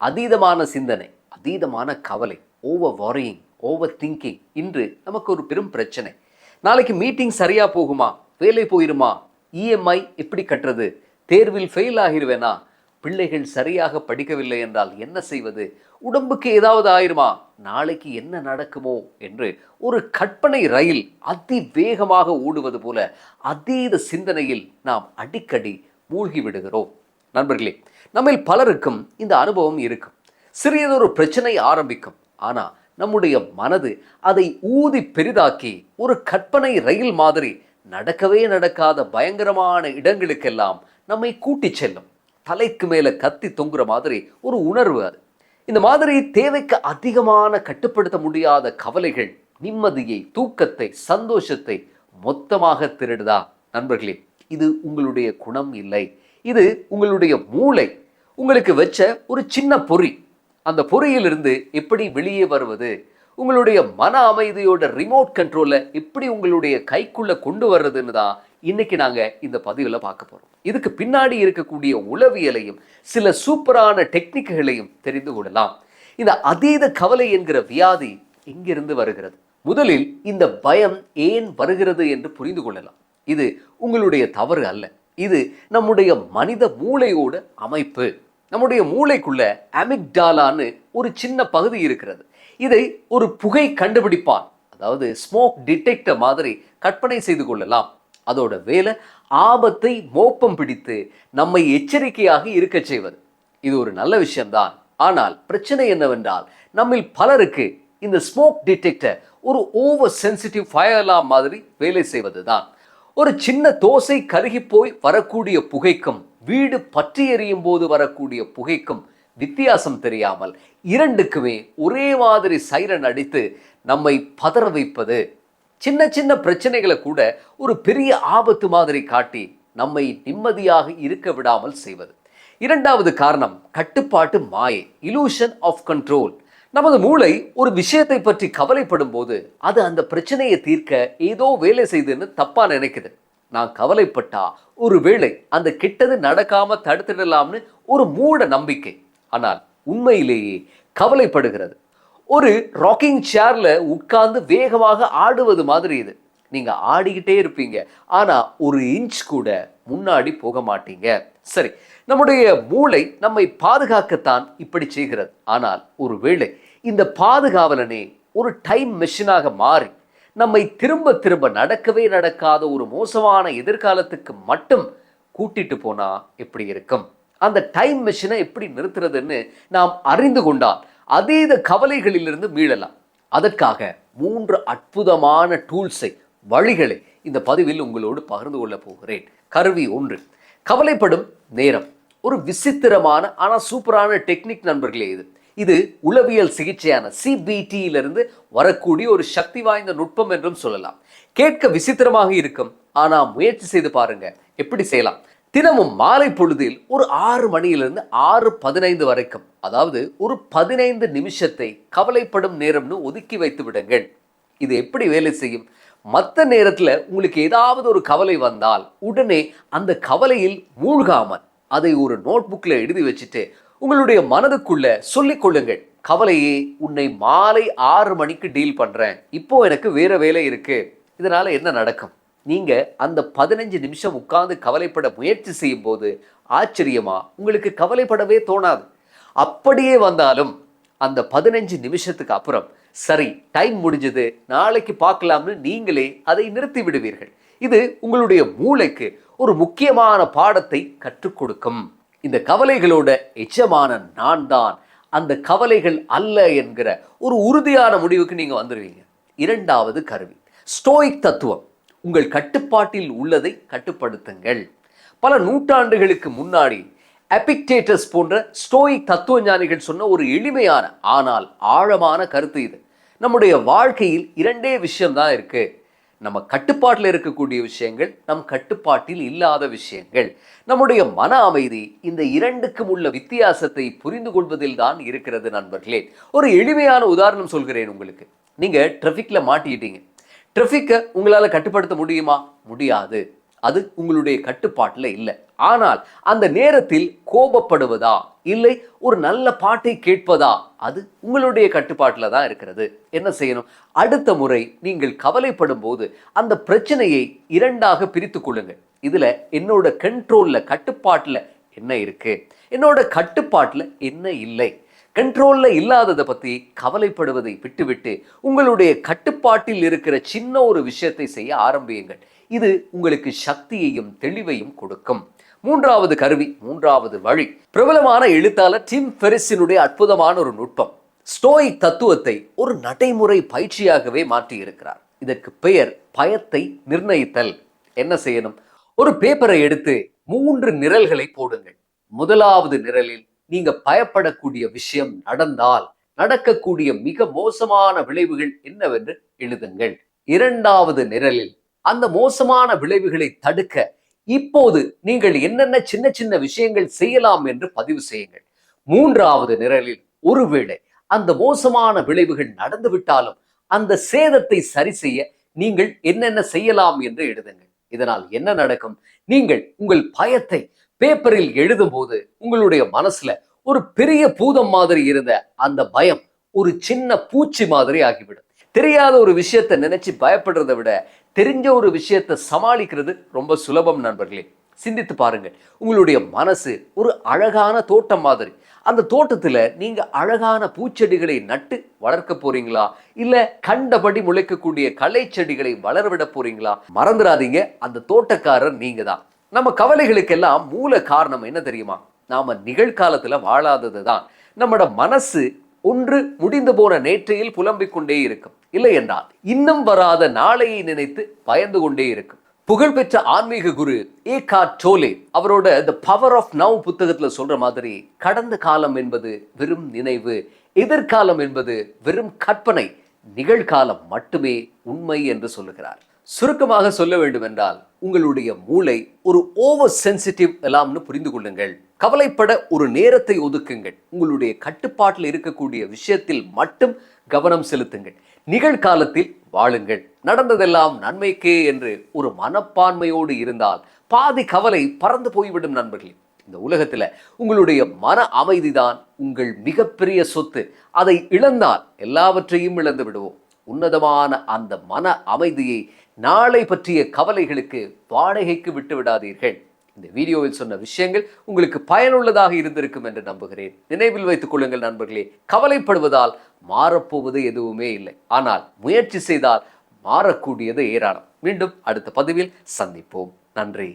அதீதமான சிந்தனை அதீதமான கவலை ஓவர் வாரியிங் ஓவர் திங்கிங் இன்று நமக்கு ஒரு பெரும் பிரச்சனை. நாளைக்கு மீட்டிங் சரியாக போகுமா? வேலை போயிருமா? இஎம்ஐ எப்படி கட்டுறது? தேர்வில் ஃபெயில் ஆகிருவேனா? பிள்ளைகள் சரியாக படிக்கவில்லை என்றால் என்ன செய்வது? உடம்புக்கு ஏதாவது ஆயிருமா? நாளைக்கு என்ன நடக்குமோ? என்று ஒரு கற்பனை ரயில் அதி வேகமாக ஓடுவது போல அதீத சிந்தனையில் நாம் அடிக்கடி மூழ்கி விடுகிறோம். நண்பர்களே நம்மில் பலருக்கும் இந்த அனுபவம் இருக்கும். சிறியதொரு பிரச்சனை ஆரம்பிக்கும். ஆனால் நம்முடைய மனது அதை ஊதி பெரிதாக்கி ஒரு கற்பனை ரயில் மாதிரி நடக்கவே நடக்காத பயங்கரமான இடங்களுக்கெல்லாம் நம்மை கூட்டிச் செல்லும். தலைக்கு மேலே கத்தி தொங்குற மாதிரி ஒரு உணர்வு அது. இந்த மாதிரி தேவைக்கு அதிகமான கட்டுப்படுத்த முடியாத கவலைகள் நிம்மதியை தூக்கத்தை சந்தோஷத்தை மொத்தமாக திருடுதா? நண்பர்களே இது உங்களுடைய குணம் இல்லை. இது உங்களுடைய மூளை. உங்களுக்கு வச்ச ஒரு சின்ன பொறி. அந்த பொறியிலிருந்து எப்படி வெளியே வருவது? உங்களுடைய மன அமைதியோட ரிமோட் கண்ட்ரோலை எப்படி உங்களுடைய கைக்குள்ள கொண்டு வர்றதுன்னு தான் இன்னைக்கு நாங்க இந்த பதிவில் பார்க்க போறோம். இதுக்கு பின்னாடி இருக்கக்கூடிய உளவியலையும் சில சூப்பரான டெக்னிக்குகளையும் தெரிந்து கொள்ளலாம். இந்த அதீத கவலை என்கிற வியாதி எங்கிருந்து வருகிறது? முதலில் இந்த பயம் ஏன் வருகிறது என்று புரிந்து கொள்ளலாம். இது உங்களுடைய தவறு அல்ல. இது நம்முடைய மனித மூளையோட அமைப்பு. நம்முடைய மூளைக்குள்ள அமிக்டாலான்னு ஒரு சின்ன பகுதி இருக்கிறது. இதை ஒரு புகை கண்டுபிடிப்பான். அதாவது ஸ்மோக் டிடெக்டர் மாதிரி கற்பனை செய்து கொள்ளலாம். அதோட வேலை ஆபத்தை மோப்பம் பிடித்து நம்மை எச்சரிக்கையாக இருக்கச் செய்வது. இது ஒரு நல்ல விஷயம்தான். ஆனால் பிரச்சனை என்னவென்றால் நம்மில் பலருக்கு இந்த ஸ்மோக் டிடெக்டர் ஒரு ஓவர் சென்சிட்டிவ் ஃபயர் மாதிரி வேலை செய்வது தான் ஒரு சின்ன தோசை கருகி போய் வரக்கூடிய புகைக்கும் வீடு பற்றி எறியும் போது வரக்கூடிய புகைக்கும் வித்தியாசம் தெரியாமல் இரண்டுக்குமே ஒரே மாதிரி சைரன் அடித்து நம்மை பதற வைப்பது சின்ன சின்ன பிரச்சனைகளை கூட ஒரு பெரிய ஆபத்து மாதிரி காட்டி நம்மை நிம்மதியாக இருக்க விடாமல் செய்வது. இரண்டாவது காரணம் கட்டுப்பாட்டு மாயை இலூஷன் ஆஃப் கண்ட்ரோல் நமது மூளை ஒரு விஷயத்தை பற்றி கவலைப்படும் போது அது அந்த பிரச்சனையை தீர்க்க ஏதோ வேலை செய்துன்னு தப்பா நினைக்குது. நான் கவலைப்பட்டா ஒரு வேளை அந்த கெட்டது நடக்காம தடுத்துடலாம்னு ஒரு மூட நம்பிக்கை. ஆனால் உண்மையிலேயே கவலைப்படுகிறது. ஒரு ராக்கிங் சேர்ல உட்கார்ந்து வேகமாக ஆடுவது மாதிரி இது. நீங்க ஆடிக்கிட்டே இருப்பீங்க. ஆனா ஒரு இன்ச் கூட முன்னாடி போக மாட்டீங்க. சரி நம்முடைய மூளை நம்மை பாதுகாக்கத்தான் இப்படி செய்கிறது. ஆனால் ஒருவேளை இந்த பாதுகாவலனே ஒரு டைம் மெஷினாக மாறி நம்மை திரும்ப திரும்ப நடக்கவே நடக்காத ஒரு மோசமான எதிர்காலத்துக்கு மட்டும் கூட்டிட்டு போனா எப்படி இருக்கும்? அந்த டைம் மெஷினை எப்படி நிறுத்துறதுன்னு நாம் அறிந்து கொண்டால் அதீத கவலைகளிலிருந்து மீளலாம். அதற்காக மூன்று அற்புதமான டூல்ஸை வழிகளை இந்த பதிவில் உங்களோடு பகிர்ந்து கொள்ளப் போகிறேன். கருவி ஒன்று கவலைப்படும் நேரம். ஒரு விசித்திரமான ஆனால் சூப்பரான டெக்னிக் நண்பர்களே இது. இது உளவியல் சிகிச்சையான சிபிடியிலிருந்து வரக்கூடிய ஒரு சக்தி வாய்ந்த நுட்பம் என்றும் சொல்லலாம். கேட்க விசித்திரமாக இருக்கும். ஆனா முயற்சி செய்து பாருங்க. எப்படி செய்யலாம்? தினமும் மாலை பொழுதில் ஒரு ஆறு மணியிலிருந்து ஆறு பதினைந்து வரைக்கும் அதாவது ஒரு பதினைந்து நிமிஷத்தை கவலைப்படும் நேரம்னு ஒதுக்கி வைத்து விடுங்கள். இது எப்படி வேலை செய்யும்? மற்ற நேரத்தில் உங்களுக்கு ஏதாவது ஒரு கவலை வந்தால் உடனே அந்த கவலையில் மூழ்காமல் அதை ஒரு நோட்புக்கில் எழுதி வச்சுட்டு உங்களுடைய மனதுக்குள்ள சொல்லிக் கொள்ளுங்கள். கவலையே உன்னை மாலை ஆறு மணிக்கு டீல் பண்றேன். இப்போ எனக்கு வேற வேலை இருக்கு. இதனால என்ன நடக்கும்? நீங்க அந்த பதினஞ்சு நிமிஷம் உட்கார்ந்து கவலைப்பட முயற்சி செய்யும் போது ஆச்சரியமா? உங்களுக்கு கவலைப்படவே தோணாது. அப்படியே வந்தாலும் அந்த பதினஞ்சு நிமிஷத்துக்கு அப்புறம் சரி டைம் முடிஞ்சது நாளைக்கு பார்க்கலாம்னு நீங்களே அதை நிறுத்தி விடுவீர்கள். இது உங்களுடைய மூளைக்கு ஒரு முக்கியமான பாடத்தை கற்றுக் கொடுக்கும். இந்த கவலைகளோட எச்சமான நான் தான் அந்த கவலைகள் அல்ல என்கிற ஒரு உறுதியான முடிவுக்கு நீங்கள் வந்துடுவீங்க இரண்டாவது கருவி ஸ்டோயிக் தத்துவம். உங்கள் கட்டுப்பாட்டில் உள்ளதை கட்டுப்படுத்துங்கள். பல நூற்றாண்டுகளுக்கு முன்னாடி எபிக்டேட்டஸ் போன்ற ஸ்டோயிக் தத்துவ ஞானிகள் சொன்ன ஒரு எளிமையான ஆனால் ஆழமான கருத்து இது. நம்முடைய வாழ்க்கையில் இரண்டே விஷயம்தான் இருக்குது நம்ம கட்டுப்பாட்டில் இருக்கக்கூடிய விஷயங்கள் நம் கட்டுப்பாட்டில் இல்லாத விஷயங்கள். நம்முடைய மன அமைதி இந்த இரண்டுக்கும் உள்ள வித்தியாசத்தை புரிந்து கொள்வதில் தான் இருக்கிறது நண்பர்களே. ஒரு எளிமையான உதாரணம் சொல்கிறேன் உங்களுக்கு. நீங்கள் டிராஃபிக்ல மாட்டிக்கிட்டீங்க. டிராஃபிக்கை உங்களால் கட்டுப்படுத்த முடியுமா? முடியாது. அது உங்களுடைய கட்டுப்பாட்டில் இல்லை. ஆனால் அந்த நேரத்தில் கோபப்படுவதா இல்லை ஒரு நல்ல பாட்டை கேட்பதா அது உங்களுடைய கட்டுப்பாட்டில் தான் இருக்கிறது. என்ன செய்யணும்? அடுத்த முறை நீங்கள் கவலைப்படும் போது அந்த பிரச்சனையை இரண்டாக பிரித்து கொள்ளுங்கள். இதில் என்னோட கண்ட்ரோலில் கட்டுப்பாட்டில் என்ன இருக்கு? என்னோட கட்டுப்பாட்டில் என்ன இல்லை? கண்ட்ரோல்ல இல்லாததை பத்தி கவலைப்படுவதை விட்டுவிட்டு உங்களுடைய கட்டுப்பாட்டில் இருக்கிற சின்ன ஒரு விஷயத்தை செய்ய ஆரம்பியுங்கள். இது உங்களுக்கு சக்தியையும் தெளிவையும் கொடுக்கும். மூன்றாவது கருவி மூன்றாவது வழி. பிரபலமான எழுத்தாளர் டிம் ஃபெரிஸினுடைய அற்புதமான ஒரு நுட்பம். ஸ்டோயிக் தத்துவத்தை ஒரு நடைமுறை பயிற்சியாகவே மாற்றியிருக்கிறார். இதற்கு பெயர் பயத்தை நிர்ணயித்தல். என்ன செய்யணும்? ஒரு பேப்பரை எடுத்து மூன்று நிரல்களை போடுங்கள். முதலாவது நிரலில் நீங்க பயப்படக்கூடிய விஷயம் நடந்தால் நடக்கக்கூடிய மிக மோசமான விளைவுகள் என்னவென்று எழுதுங்கள். இரண்டாவது நிரலில் அந்த மோசமான விளைவுகளை தடுக்க இப்போது நீங்கள் என்னென்ன சின்ன சின்ன விஷயங்கள் செய்யலாம் என்று பதிவு செய்யுங்கள். மூன்றாவது நிரலில் ஒருவேளை அந்த மோசமான விளைவுகள் நடந்துவிட்டாலும் அந்த சேதத்தை சரி செய்ய நீங்கள் என்னென்ன செய்யலாம் என்று எழுதுங்கள். இதனால் என்ன நடக்கும்? நீங்கள் உங்கள் பயத்தை பேப்பரில் எழுதும்போது உங்களுடைய மனசுல ஒரு பெரிய பூதம் மாதிரி இருந்த அந்த பயம் ஒரு சின்ன பூச்சி மாதிரி ஆகிவிடும். தெரியாத ஒரு விஷயத்தை நினைச்சு பயப்படுறதை விட தெரிஞ்ச ஒரு விஷயத்தை சமாளிக்கிறது ரொம்ப சுலபம் நண்பர்களே. சிந்தித்து பாருங்கள். உங்களுடைய மனசு ஒரு அழகான தோட்டம் மாதிரி. அந்த தோட்டத்தில் நீங்கள் அழகான பூச்செடிகளை நட்டு வளர்க்க போறீங்களா? இல்லை கண்டபடி முளைக்கக்கூடிய கலை செடிகளை வளரவிட போறீங்களா? மறந்துடாதீங்க. அந்த தோட்டக்காரர் நீங்கள் தான் நம்ம கவலைகளுக்கெல்லாம் மூல காரணம் என்ன தெரியுமா? நாம நிகழ்காலத்துல வாழாதது தான் நம்மட மனசு ஒன்று முடிந்து போன நேற்றையில் புலம்பிக் கொண்டே இருக்கும். இல்லை என்றால் இன்னும் வராத நாளையை நினைத்து பயந்து கொண்டே இருக்கும். புகழ்பெற்ற ஆன்மீக குரு ஏ கா டோலே அவரோட த பவர் ஆஃப் நவ் புத்தகத்தில் சொல்ற மாதிரி கடந்த காலம் என்பது வெறும் நினைவு எதிர்காலம் என்பது வெறும் கற்பனை நிகழ்காலம் மட்டுமே உண்மை என்று சொல்லுகிறார். சுருக்கமாக சொல்ல வேண்டும் என்றால் உங்களுடைய மூளை ஒரு ஓவர் சென்சிட்டிவ் எல்லாம்னு புரிந்து கொள்ளுங்கள். கவலைப்பட ஒரு நேரத்தை ஒதுக்குங்கள். உங்களுடைய கட்டுப்பாட்டில் இருக்கக்கூடிய விஷயத்தில் மட்டும் கவனம் செலுத்துங்கள். நிகழ்காலத்தில் வாழுங்கள். நடந்ததெல்லாம் நன்மைக்கே என்று ஒரு மனப்பான்மையோடு இருந்தால் பாதி கவலை பறந்து போய்விடும் நண்பர்களே. இந்த உலகத்தில் உங்களுடைய மன அமைதிதான் உங்கள் மிகப்பெரிய சொத்து. அதை இழந்தால் எல்லாவற்றையும் இழந்து விடுவோம். உன்னதமான அந்த மன அமைதியை நாளை பற்றிய கவலைகளுக்கு வாடகைக்கு விட்டு விடாதீர்கள். இந்த வீடியோவில் சொன்ன விஷயங்கள் உங்களுக்கு பயனுள்ளதாக இருந்திருக்கும் என்று நம்புகிறேன். நினைவில் வைத்துக் கொள்ளுங்கள் நண்பர்களே கவலைப்படுவதால் மாறப்போவது எதுவுமே இல்லை. ஆனால் முயற்சி செய்தால் மாறக்கூடியது ஏராளம். மீண்டும் அடுத்த பதிவில் சந்திப்போம். நன்றி.